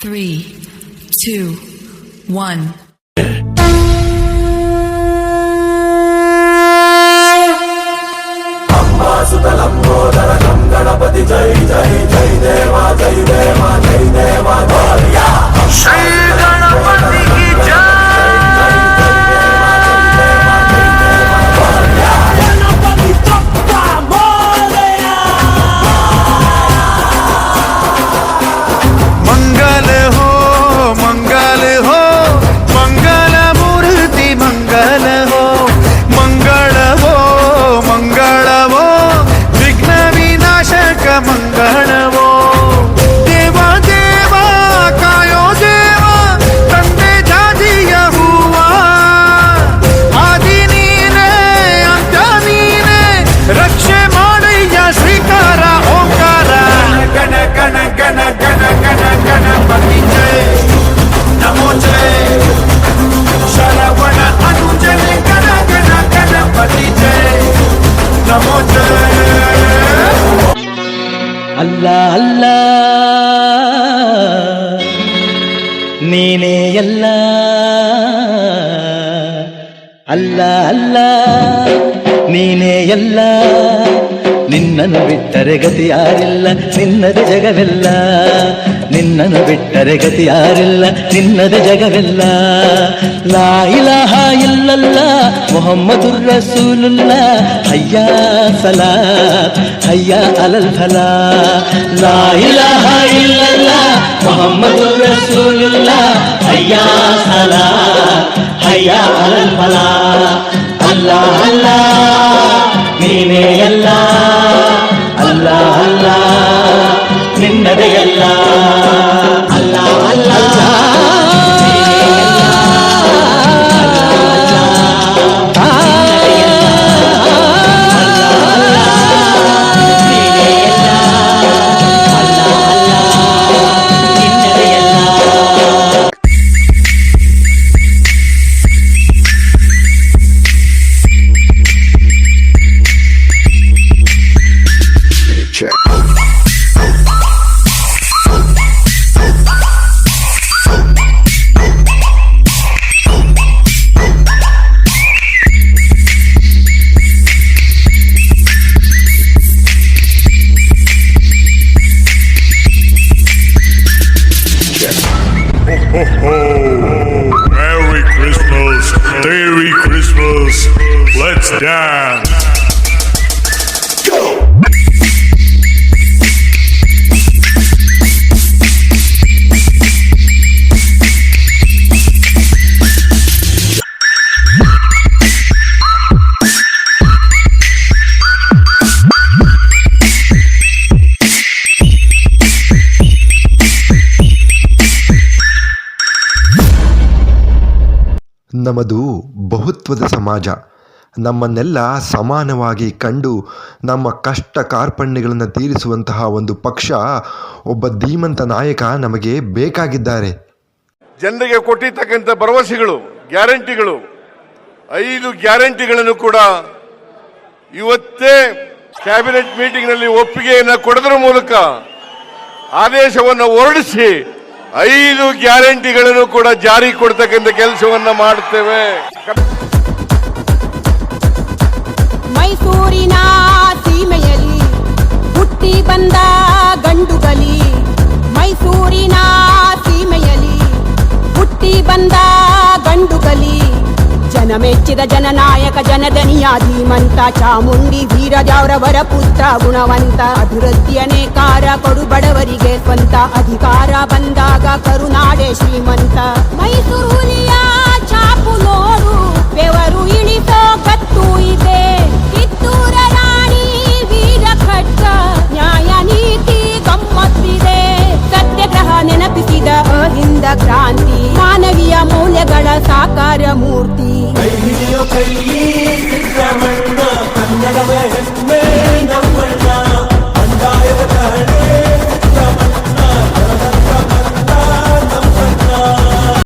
three, two, one. ಅಲ್ಲ ಅಲ್ಲ. ನೀನೇ ಎಲ್ಲ. ಅಲ್ಲ ಅಲ್ಲ. ನೀನೇ ಎಲ್ಲ. ನಿನ್ನನ್ನು ಬಿಟ್ಟರೆ ಗತಿ ಯಾರಿಲ್ಲ. ನಿನ್ನದ ಜಗವೆಲ್ಲ. ನಿನ್ನನ್ನು ಬಿಟ್ಟರೆ ಗತಿ ಯಾರಿಲ್ಲ. ನಿನ್ನದ ಜಗವೆಲ್ಲ. ಲಾ இல்லல்லா முகம்மது ரசூலுல்லா ஐயா சலா ஐயா அலல் ஃபலா. லா இலாஹா இல்லல்லா முகம்மது ரசூலுல்லா ஐயா சலா ஐயா அலல் ஃபலா. அல்லாஹ் அல்லாஹ் நீனே அல்லாஹ் அல்லாஹ் அல்லாஹ் நின்னதையல்லாஹ் Merry Christmas, Merry Christmas, let's dance. ನಮ್ಮದು ಬಹುತ್ವದ ಸಮಾಜ. ನಮ್ಮನ್ನೆಲ್ಲ ಸಮಾನವಾಗಿ ಕಂಡು ನಮ್ಮ ಕಷ್ಟ ಕಾರ್ಪಣ್ಯಗಳನ್ನು ತೀರಿಸುವಂತಹ ಒಂದು ಪಕ್ಷ ಒಬ್ಬ ಧೀಮಂತ ನಾಯಕ ನಮಗೆ ಬೇಕಾಗಿದ್ದಾರೆ. ಜನರಿಗೆ ಕೊಟ್ಟಿರ್ತಕ್ಕಂಥ ಭರವಸೆಗಳು, ಗ್ಯಾರಂಟಿಗಳು, ಐದು ಗ್ಯಾರಂಟಿಗಳನ್ನು ಕೂಡ ಇವತ್ತೇ ಕ್ಯಾಬಿನೆಟ್ ಮೀಟಿಂಗ್ನಲ್ಲಿ ಒಪ್ಪಿಗೆಯನ್ನು ಕೊಡೋದ್ರ ಮೂಲಕ ಆದೇಶವನ್ನು ಹೊರಡಿಸಿ ಐದು ಗ್ಯಾರಂಟಿಗಳನ್ನು ಕೂಡ ಜಾರಿ ಕೊಡ್ತಕ್ಕಂಥ ಕೆಲಸವನ್ನ ಮಾಡುತ್ತೇವೆ ಮೈಸೂರಿನ ಸೀಮೆಯಲ್ಲಿ ಹುಟ್ಟಿ ಬಂದ ಗಂಡುಗಲಿ ಮೈಸೂರಿನ ಸೀಮೆಯಲ್ಲಿ ಹುಟ್ಟಿ ಬಂದ ಮೆಚ್ಚಿದ ಜನನಾಯಕ ಜನದನಿಯ ಧೀಮಂತ ಚಾಮುಂಡಿ ವೀರಜಾವ್ರವರ ಪುತ್ರ ಗುಣವಂತ ಅಭಿವೃದ್ಧಿಯನೇ ಕಾರ ಕೊಡು ಬಡವರಿಗೆ ಸ್ವಂತ ಅಧಿಕಾರ ಬಂದಾಗ ಕರುನಾಡೆ ಶ್ರೀಮಂತ. ಮೈಸೂರು ಹಿಂದ ಕ್ರಾಂತಿ ಮಾನವೀಯ ಮೌಲ್ಯಗಳ ಸಾಕಾರ ಮೂರ್ತಿ.